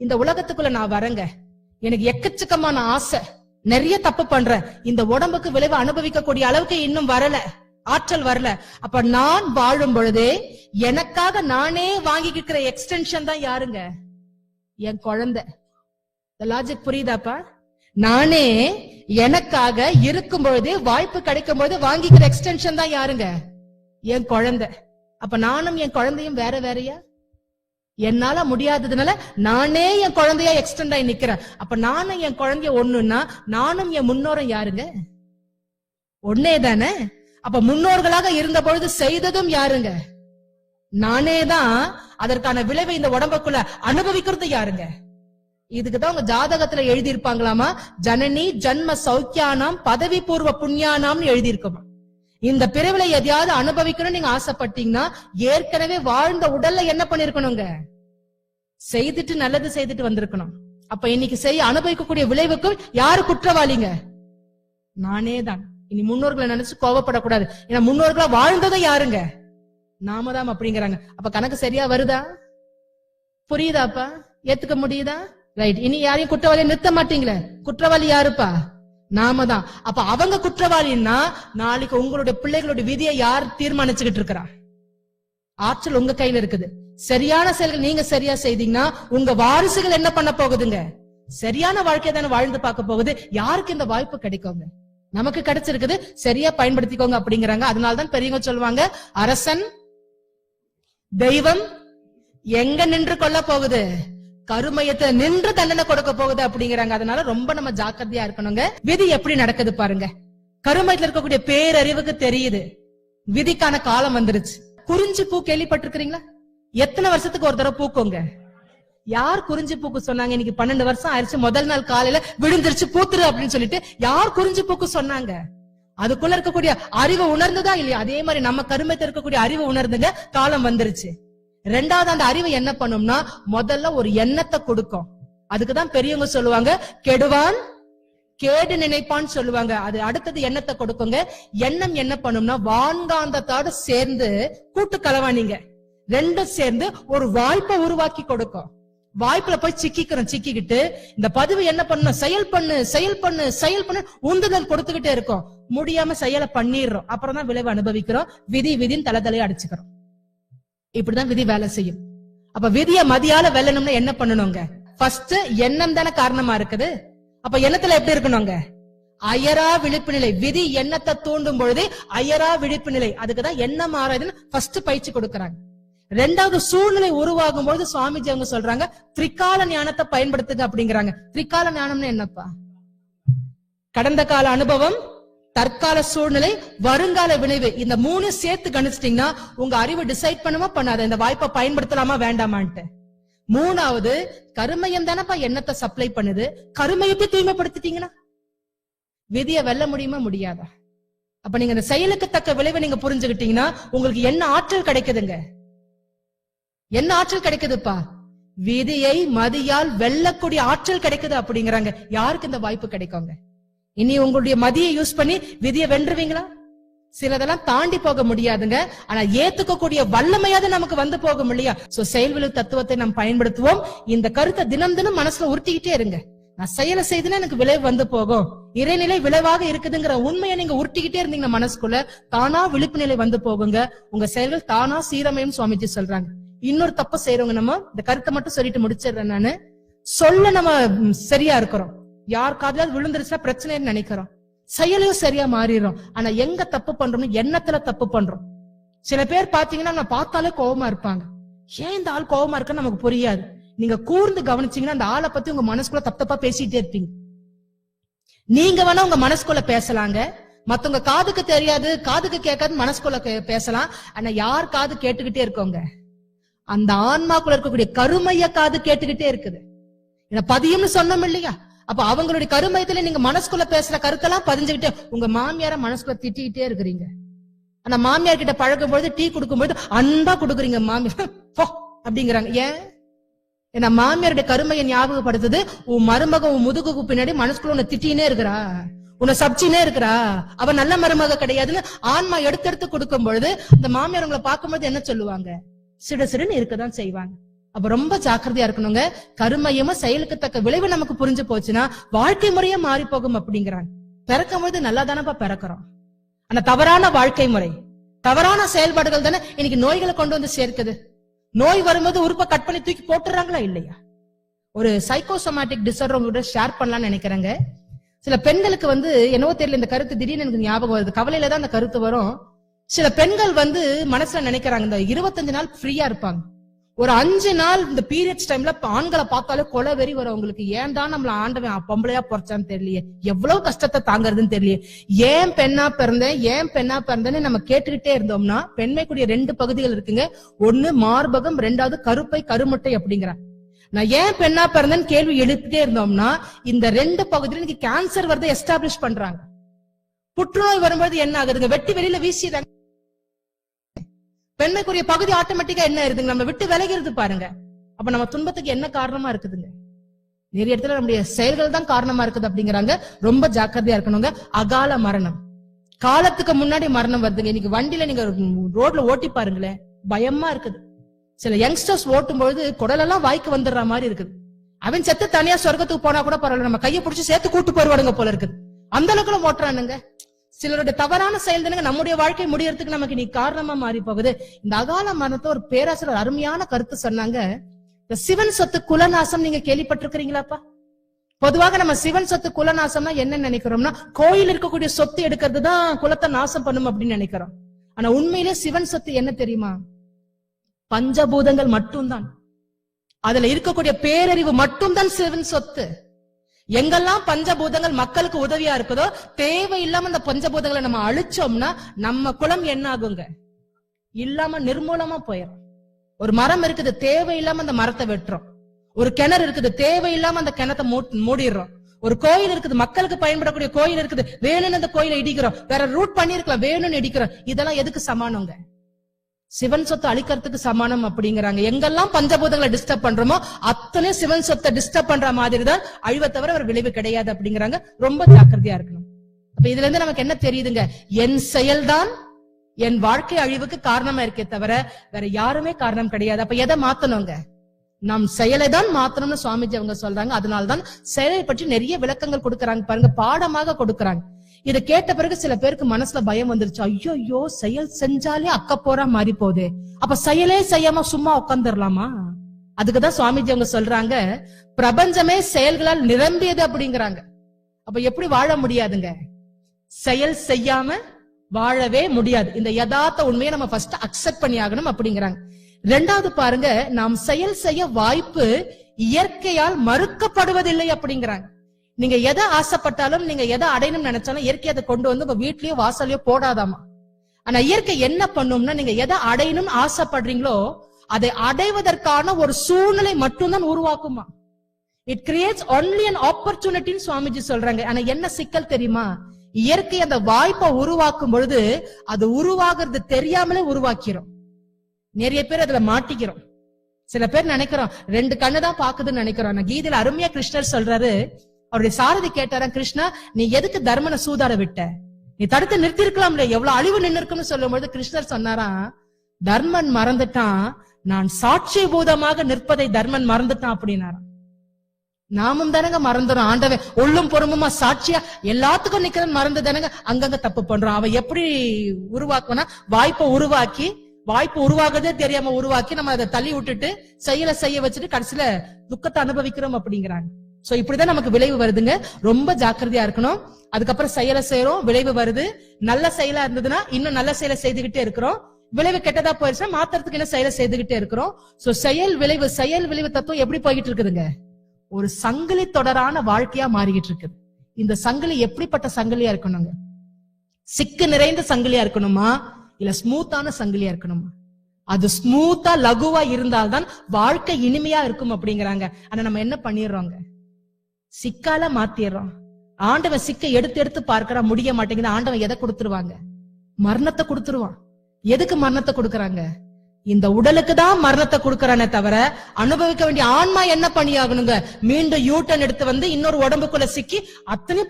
இந்த உலகத்துக்குள்ள நான் வரேங்க. எனக்கு எக்கச்சக்கமான ஆசை. நிறைய தப்பு பண்றேன். இந்த உடம்புக்கு விளைவு அனுபவிக்கக்கூடிய அளவுக்கு இன்னும் வரல. ஆற்றல் வரல. அப்ப நான் வாழும் பொழுதே எனக்காக நானே வாங்கிக்கிற எக்ஸ்டென்ஷன் தான் யாருங்க? என் குழந்தை. லாஜிக் புரியுதாப்பா? நானே எனக்காக இருக்கும் பொழுது வாய்ப்பு கிடைக்கும் பொழுது வாங்கிக்கிற எக்ஸ்டென்ஷன் தான் யாருங்க? என் குழந்தை. அப்ப நானும் என் குழந்தையும் வேற வேறையா? என்னால முடியாததுனால நானே என் குழந்தையா எக்ஸ்டெண்ட் ஆகி நிக்கிறேன். அப்ப நானும் என் குழந்தைய ஒண்ணுன்னா நானும் என் முன்னோரும் யாருங்க? ஒன்னே தானே? அப்ப முன்னோர்களாக இருந்த பொழுது செய்ததும் யாருங்க? நானே தான் அதற்கான விளைவை இந்த உடம்புக்குள்ள அனுபவிக்கிறது யாருங்க? இதுக்குதான் உங்க ஜாதகத்துல எழுதியிருப்பாங்களாமா? ஜனனி ஜன்ம சௌக்கியானாம் பதவி பூர்வ புண்ணியானாம்னு எழுதியிருக்குமா? இந்த பிறவில எதையாவது அனுபவிக்கணும்னு நீங்க ஆசைப்பட்டீங்கன்னா ஏற்கனவே வாழ்ந்த உடல்ல என்ன பண்ணிருக்கணுங்க? செய்துட்டு நல்லது செய்துட்டு வந்திருக்கணும். அப்ப இன்னைக்கு செய்ய அனுபவிக்கக்கூடிய விளைவுக்கும் யாரு குற்றவாளிங்க? நானே தான். இனி முன்னோர்களை நினைச்சு கோவப்படக்கூடாது. ஏன்னா முன்னோர்களா வாழ்ந்ததும் யாருங்க? நாம தான் அப்படிங்கிறாங்க. அப்ப கணக்கு சரியா வருதா? புரியுதாப்பா? ஏத்துக்க முடியுதா? ரைட் இனி யாரையும் குற்றவாளியை நிறுத்த மாட்டீங்களே. குற்றவாளி யாருப்பா? நாம தான் அப்ப அவங்க குற்றவாளின்னா நாளைக்கு உங்களுடைய பிள்ளைகளுடைய விதியை யார் தீர்மானிச்சுக்கிட்டு இருக்கிறா ஆற்றல் உங்க கையில இருக்குது. சரியான செயல்கள் நீங்க சரியா செய்தீங்கன்னா உங்க வாரிசுகள் என்ன பண்ண போகுதுங்க? சரியான வாழ்க்கை தானே வாழ்ந்து பார்க்க போகுது. யாருக்கு இந்த வாய்ப்பு கிடைக்குங்க? நமக்கு கிடைச்சிருக்குது. சரியா பயன்படுத்திக்கோங்க அப்படிங்கிறாங்க. அதனாலதான் பெரியவங்க சொல்லுவாங்க அரசன் தெய்வம் எங்க நின்று கொள்ள போகுது? கருமையத்தை நின்று தண்டனை கொடுக்க போகுது அப்படிங்கிறாங்க. அதனால ரொம்ப நம்ம ஜாக்கிரதையா இருக்கணுங்க. விதி எப்படி நடக்குது பாருங்க. கருமையத்துல இருக்கக்கூடிய பேரறிவுக்கு தெரியுது. விதிக்கான காலம் வந்துருச்சு. குறிஞ்சி பூ கேள்விப்பட்டிருக்கிறீங்களா? எத்தனை வருஷத்துக்கு ஒரு தடவை பூக்குங்க? யார் குறிஞ்சி பூக்கு சொன்னாங்க? இன்னைக்கு பன்னெண்டு வருஷம் ஆயிடுச்சு முதல் நாள் காலையில விழுந்துருச்சு பூத்துரு அப்படின்னு சொல்லிட்டு யார் குறிஞ்சி பூக்கு சொன்னாங்க? அதுக்குள்ள இருக்கக்கூடிய அறிவு உணர்ந்துதான் இல்லையா? அதே மாதிரி நம்ம கருமத்தை இருக்கக்கூடிய அறிவு உணர்ந்துங்க காலம் வந்துருச்சு. ரெண்டாவது அந்த அறிவு என்ன பண்ணும்னா முதல்ல ஒரு எண்ணத்தை கொடுக்கும். அதுக்குதான் பெரியவங்க சொல்லுவாங்க கெடுவான் கேடு நினைப்பான்னு சொல்லுவாங்க. அது அடுத்தது எண்ணத்தை கொடுக்குங்க. எண்ணம் என்ன பண்ணும்னா வான்காந்தத்தோட சேர்ந்து கூட்டு கலவானீங்க. ரெண்டும் சேர்ந்து ஒரு வாய்ப்பை உருவாக்கி கொடுக்கும். வாய்ப்புல போய் சிக்கிக்கிறோம் சிக்கிக்கிட்டு. இந்த பதிவு என்ன பண்ணணும் செயல் பண்ணு செயல் பண்ணு செயல் பண்ணு உந்துதல் கொடுத்துக்கிட்டே இருக்கும். முடியாம செயலை பண்ணிடுறோம். அப்புறம் தான் விளைவு அனுபவிக்கிறோம். விதி விதின்னு தலை தலையை அடிச்சுக்கிறோம். இப்படிதான் விதி வேலை செய்யும். அப்ப விதிய மதியால வெல்லணும்னா என்ன பண்ணணுங்க? ஃபர்ஸ்ட் எண்ணம் தானே காரணமா இருக்குது? அப்ப எண்ணத்துல எப்படி இருக்கணுங்க? அயரா விழிப்பு நிலை. விதி எண்ணத்தை தூண்டும் பொழுது அயரா விழிப்பு நிலை. அதுக்குதான் எண்ணம் ஆராய்துன்னு ஃபர்ஸ்ட் பயிற்சி கொடுக்கறாங்க. ரெண்டாவது சூழ்நிலை உருவாகும் பொழுது சுவாமிஜி அவங்க சொல்றாங்க திரிகால ஞானத்தை பயன்படுத்துங்க அப்படிங்கிறாங்க. திரிகால ஞானம்னு என்னப்பா? கடந்த கால அனுபவம் தற்கால சூழ்நிலை வருங்கால விளைவு இந்த மூணு சேர்த்து கணிச்சிட்டீங்கன்னா உங்க அறிவு டிசைட் பண்ணுமா பண்ணாத? இந்த வாய்ப்பை பயன்படுத்தலாமா வேண்டாமான்ட்டு. மூணாவது கருமையம் தானப்பா எண்ணத்தை சப்ளை பண்ணுது. கருமையத்தை தூய்மைப்படுத்திட்டீங்கன்னா? விதிய வெல்ல முடியுமா முடியாதா? அப்ப நீங்க இந்த செயலுக்கு தக்க விளைவை நீங்க புரிஞ்சுக்கிட்டீங்கன்னா உங்களுக்கு என்ன ஆற்றல் கிடைக்குதுங்க? என்ன ஆற்றல் கிடைக்குதுப்பா? விதியை மதியால் வெல்லக்கூடிய ஆற்றல் கிடைக்குது அப்படிங்கிறாங்க. யாருக்கு இந்த வாய்ப்பு கிடைக்குங்க? இனி உங்களுடைய மதியை யூஸ் பண்ணி விதியை வென்றுவீங்களா? சிலதெல்லாம் தாண்டி போக முடியாதுங்க. ஆனா ஏத்துக்கக்கூடிய வல்லமையாவது நமக்கு வந்து போகும் இல்லையா? சோ செயல்விழு தத்துவத்தை நாம் பயன்படுத்துவோம். இந்த கருத்தை தினம் தினம் மனசுல உருட்டிக்கிட்டே இருங்க. நான் செயலை செய்துனா எனக்கு விளைவு வந்து போகும். இறைநிலை விளைவாக இருக்குதுங்கிற உண்மையை நீங்க உருட்டிக்கிட்டே இருந்தீங்கன்னா மனசுக்குள்ள தானா விழிப்பு நிலை வந்து போகுங்க. உங்க செயல்கள் தானா சீரமையும் சுவாமிஜி சொல்றாங்க. இன்னொரு தப்பு செய்யறவங்க நம்ம இந்த கருத்தை மட்டும் சொல்லிட்டு முடிச்சிடுறேன் நானு. சொல்ல நம்ம சரியா இருக்கிறோம். யார் காதலாவது விழுந்துருச்சுன்னா பிரச்சனைன்னு நினைக்கிறோம். செயலையும் சரியா மாறிடுறோம். ஆனா எங்க தப்பு பண்றோம்னு எண்ணத்துல தப்பு பண்றோம். சில பேர் பாத்தீங்கன்னா நான் பார்த்தாலே கோபமா இருப்பாங்க. ஏன் இந்த ஆள் கோவமா இருக்குன்னு நமக்கு புரியாது. நீங்க கூர்ந்து கவனிச்சீங்கன்னா அந்த ஆளை பத்தி உங்க மனசுக்குள்ள தப்பு தப்பா பேசிட்டே இருப்பீங்க. நீங்க வேணா உங்க மனசுக்குள்ள பேசலாங்க. மத்தவங்க காதுக்கு தெரியாது காதுக்கு கேட்காது மனசுக்குள்ள பேசலாம். ஆனா யார் காது கேட்டுக்கிட்டே இருக்கோங்க? அந்த ஆன்மாக்குள்ள இருக்கக்கூடிய கருமைய காது கேட்டுக்கிட்டே இருக்குது. என்ன பதியும்னு சொன்னோம் இல்லையா? அப்ப அவங்களுடைய கருமயத்துல நீங்க மனசுக்குள்ள பேசுற கருத்தெல்லாம் பதிஞ்சுக்கிட்டு உங்க மாமியார மனசுக்குள்ள திட்டிக்கிட்டே இருக்கிறீங்க. ஆனா மாமியார் கிட்ட பழகும் பொழுது டீ கொடுக்கும்போது அன்பா கொடுக்குறீங்க மாமியார். அப்படிங்கிறாங்க. ஏன்? ஏன்னா மாமியாருடைய கருமையை ஞாபகப்படுத்துது உன் மருமக உன் முதுகுக்கு பின்னாடி மனசுக்குள்ள உன்னை திட்டினே இருக்கிறா. உன்னை சப்ச்சினே இருக்கிறா. அவ நல்ல மருமக கிடையாதுன்னு ஆன்மா எடுத்து எடுத்து கொடுக்கும் பொழுது இந்த மாமியார் உங்களை பார்க்கும்போது என்ன சொல்லுவாங்க? சிடு சிடுன்னு இருக்கதான் செய்வாங்க. அப்ப ரொம்ப ஜாக்கிரதையா இருக்கணுங்க. கருமையமா செயலுக்கு தக்க விளைவு நமக்கு புரிஞ்சு போச்சுன்னா வாழ்க்கை முறையே மாறி போகும் அப்படிங்கிறாங்க பிறக்கும் போது நல்லா தானப்பா பிறக்கிறோம். ஆனா தவறான வாழ்க்கை முறை தவறான செயல்பாடுகள் தானே இன்னைக்கு நோய்களை கொண்டு வந்து சேர்க்குது. நோய் வரும்போது உறுப்பை கட் பண்ணி தூக்கி போட்டுறாங்களா இல்லையா? ஒரு சைக்கோசோமேட்டிக் டிசார்டர் உங்ககிட்ட ஷேர் பண்ணலாம்னு நினைக்கிறேங்க. சில பெண்களுக்கு வந்து என்னவோ தெரியல இந்த கருத்து திடீர்னு எனக்கு ஞாபகம் வருது. கவலையில தான் அந்த கருத்து வரும். சில பெண்கள் வந்து மனசுல நினைக்கிறாங்க இந்த இருபத்தஞ்சு நாள் ஃப்ரீயா இருப்பாங்க. ஒரு அஞ்சு நாள் இந்த பீரியட்ஸ் டைம்ல ஆண்களை பார்த்தாலே கொலை வெறி வரும். அவங்களுக்கு ஏன் தான் நம்மள ஆண்டவன் பொம்பளையா பொறச்சான்னு தெரியலையே. எவ்வளவு கஷ்டத்தை தாங்கறதுன்னு தெரியலையே. ஏன் பெண்ணா பிறந்தேன்? ஏன் பெண்ணா பிறந்தேன்னு நம்ம கேட்டுக்கிட்டே இருந்தோம்னா பெண்மைக்குரிய ரெண்டு பகுதிகள் இருக்குங்க. ஒண்ணு மார்பகம் ரெண்டாவது கருப்பை கருமுட்டை அப்படிங்கிற. நான் ஏன் பெண்ணா பிறந்தேன்னு கேள்வி எழுப்பிட்டே இருந்தோம்னா இந்த ரெண்டு பகுதியில இன்னைக்கு கேன்சர் வரதை எஸ்டாப்ளிஷ் பண்றாங்க. புற்றுநோய் வரும்போது என்ன ஆகுதுங்க? வெட்டி வெளியில வீசிடுறாங்க. பெண்மைக்குரிய பகுதி ஆட்டோமேட்டிக்கா என்ன இருக்குங்க நம்ம விட்டு விலகிறது பாருங்க. அப்ப நம்ம துன்பத்துக்கு என்ன காரணமா இருக்குதுங்க? நிறைய இடத்துல நம்முடைய செயல்கள் தான் காரணமா இருக்குது அப்படிங்கிறாங்க. ரொம்ப ஜாக்கிரதையா இருக்கணுங்க. அகால மரணம். காலத்துக்கு முன்னாடி மரணம் வருதுங்க. இன்னைக்கு வண்டியில நீங்க ரோட்ல ஓட்டி பாருங்களேன். பயமா இருக்குது. சில யங்ஸ்டர்ஸ் ஓட்டும் பொழுது குடலெல்லாம் வாய்க்கு வந்துடுற மாதிரி இருக்குது. அவன் செத்து தனியா சொர்க்கத்துக்கு போனா கூட பரவாயில்ல. நம்ம கையை பிடிச்சி சேர்த்து கூட்டு போயிருவானுங்க போல இருக்குது. அந்த அளவுக்கு ஓட்டுறானுங்க. சிலருடைய தவறான செயல் தானுங்க நம்முடைய வாழ்க்கை முடியறதுக்கு நமக்கு நீ காரணமா மாறி போகுது. இந்த அகால மரணத்தை ஒரு பேராசிரியர் அருமையான கருத்து சொன்னாங்க. இந்த சிவன் சொத்து குலநாசம் நீங்க கேள்விப்பட்டிருக்கிறீங்களாப்பா? பொதுவாக நம்ம சிவன் சொத்து குலநாசம்னா என்ன நினைக்கிறோம்னா கோயில் இருக்கக்கூடிய சொத்து எடுக்கிறது தான் குலத்தை நாசம் பண்ணும் அப்படின்னு நினைக்கிறோம். ஆனா உண்மையிலே சிவன் சொத்து என்ன தெரியுமா? பஞ்சபூதங்கள் மட்டும்தான். அதுல இருக்கக்கூடிய பேரறிவு மட்டும்தான் சிவன் சொத்து. எங்கெல்லாம் பஞ்சபூதங்கள் மக்களுக்கு உதவியா இருக்குதோ தேவையில்லாம அந்த பஞ்சபூதங்களை நம்ம அழிச்சோம்னா நம்ம குளம் என்ன ஆகுங்க இல்லாம நிர்மூலமா போயிடும் ஒரு மரம் இருக்குது தேவையில்லாம அந்த மரத்தை வெட்டுறோம். ஒரு கிணறு இருக்குது தேவையில்லாம அந்த கிணத்தை மூ- மூடிடுறோம். ஒரு கோயில் இருக்குது மக்களுக்கு பயன்படக்கூடிய கோயில் இருக்குது வேணும்னு அந்த கோயிலை இடிக்கிறோம். வேற ரூட் பண்ணிருக்கலாம் வேணும்னு இடிக்கிறோம். இதெல்லாம் எதுக்கு சமானங்க? சிவன் சொத்தை அழிக்கிறதுக்கு சமானம் அப்படிங்கிறாங்க. எங்கெல்லாம் பஞ்சபூதங்களை டிஸ்டர்ப் பண்றோமோ அத்தனை சிவன் சொத்தை டிஸ்டர்ப் பண்ற மாதிரி தான் அழிவை தவிர ஒரு விளைவு கிடையாது அப்படிங்கிறாங்க. ரொம்ப ஜாக்கிரதையா இருக்கணும். அப்ப இதுல இருந்து நமக்கு என்ன தெரியுதுங்க? என் செயல்தான் என் வாழ்க்கை அழிவுக்கு காரணமா இருக்கே தவிர வேற யாருமே காரணம் கிடையாது. அப்ப எதை மாத்தணுங்க? நம் செயலை தான் மாத்தணும்னு சுவாமிஜி அவங்க சொல்றாங்க. அதனால்தான் செயலை பற்றி நிறைய விளக்கங்கள் கொடுக்கறாங்க. பாருங்க பாடமாக கொடுக்கறாங்க. இதை கேட்ட பிறகு சில பேருக்கு மனசுல பயம் வந்துருச்சு. ஐயோ ஐயோ செயல் செஞ்சாலே அக்க போறா மாறி போகுது அப்ப செயலே செய்யாம சும்மா உட்காந்துடலாமா அதுக்குதான் சுவாமிஜி அவங்க சொல்றாங்க பிரபஞ்சமே செயல்களால் நிரம்பியது அப்படிங்கிறாங்க. அப்ப எப்படி வாழ முடியாதுங்க? செயல் செய்யாம வாழவே முடியாது. இந்த யதார்த்த உண்மையை நம்ம ஃபர்ஸ்ட் அக்செப்ட் பண்ணி ஆகணும் அப்படிங்கிறாங்க. ரெண்டாவது பாருங்க நாம் செயல் செய்ய வாய்ப்பு இயற்கையால் மறுக்கப்படுவதில்லை அப்படிங்கிறாங்க. நீங்க எதை ஆசைப்பட்டாலும் நீங்க எதை அடையணும்னு நினைச்சாலும் இயற்கையை அதை கொண்டு வந்து உங்க வீட்லயோ வாசலையோ போடாதாமா ஆனா இயற்கை என்ன பண்ணும்னா நீங்க எதை அடையணும்னு ஆசைப்படுறீங்களோ அதை அடைவதற்கான ஒரு சூழ்நிலை மட்டும்தான் உருவாக்குமா இட் கிரியேட்ஸ் ஒன்லி அன் ஆப்பர்ச்சுனிட்டின்னு சுவாமிஜி சொல்றாங்க. ஆனா என்ன சிக்கல் தெரியுமா? இயற்கை அந்த வாய்ப்பை உருவாக்கும் பொழுது அது உருவாகிறது தெரியாமலே உருவாக்கிறோம். நிறைய பேர் அதுல மாட்டிக்கிறோம். சில பேர் நினைக்கிறோம் ரெண்டு கண்ணு தான் பாக்குதுன்னு நினைக்கிறோம். ஆனா கீதையில அருமையா கிருஷ்ணர் சொல்றாரு அவருடைய சாரதி கேட்டாரா கிருஷ்ணா நீ எதுக்கு தர்மனை சூதாட விட்ட? நீ தடுத்து நிறுத்தி இருக்கலாம்ல எவ்வளவு அழிவு நின்னு இருக்குன்னு சொல்லும் பொழுது கிருஷ்ணர் சொன்னாரா தர்மன் மறந்துட்டான் நான் சாட்சி பூதமாக நிற்பதை தர்மன் மறந்துட்டான் அப்படின்னாராம். நாமும் தானங்க மறந்துடும் ஆண்டவன் உள்ளும் பொறுமுமா சாட்சியா எல்லாத்துக்கும் நிக்கிறன் மறந்து தானங்க அங்கங்க தப்பு பண்றோம். அவன் எப்படி உருவாக்குவனா வாய்ப்பை உருவாக்கி வாய்ப்பு உருவாகுதே தெரியாம உருவாக்கி நம்ம அதை தள்ளி விட்டுட்டு செயலை செய்ய வச்சுட்டு கடைசியில துக்கத்தை அனுபவிக்கிறோம் அப்படிங்கிறாங்க. சோ இப்படிதான் நமக்கு விளைவு வருதுங்க. ரொம்ப ஜாக்கிரதையா இருக்கணும். அதுக்கப்புறம் செயலை செய்யறோம் விளைவு வருது. நல்ல செயலா இருந்ததுன்னா இன்னும் நல்ல செயலை செய்துகிட்டே இருக்கிறோம். விளைவு கெட்டதா போயிருச்சுன்னா மாத்துறதுக்கு என்ன செயலை செய்துகிட்டே இருக்கிறோம். சோ செயல் விளைவு செயல் விளைவு தத்துவம் எப்படி போய்கிட்டு இருக்குதுங்க? ஒரு சங்கிலி தொடரான வாழ்க்கையா மாறிக்கிட்டு இருக்குது. இந்த சங்கிலி எப்படிப்பட்ட சங்கிலியா இருக்கணுங்க? சிக்கு நிறைந்த சங்கிலியா இருக்கணுமா? இல்ல ஸ்மூத்தான சங்கிலியா இருக்கணுமா? அது ஸ்மூத்தா லகுவா இருந்தால்தான் வாழ்க்கை இனிமையா இருக்கும் அப்படிங்கிறாங்க. ஆனா நம்ம என்ன பண்ணிடுறோங்க? சிக்கால மாத்திடுறோம் ஆண்டவன் சிக்க எடுத்து எடுத்து பார்க்கறா முடிய மாட்டேங்குது ஆண்டவன் எதை கொடுத்துருவாங்க? மரணத்தை கொடுத்துருவான். எதுக்கு மரணத்தை கொடுக்கறாங்க? இந்த உடலுக்கு தான் மரணத்தை கொடுக்கறானே தவிர அனுபவிக்க வேண்டிய ஆன்மா என்ன பண்ணியாகணுங்க மீண்டும் யூட்டன் எடுத்து வந்து இன்னொரு உடம்புக்குள்ள சிக்கி அத்தனை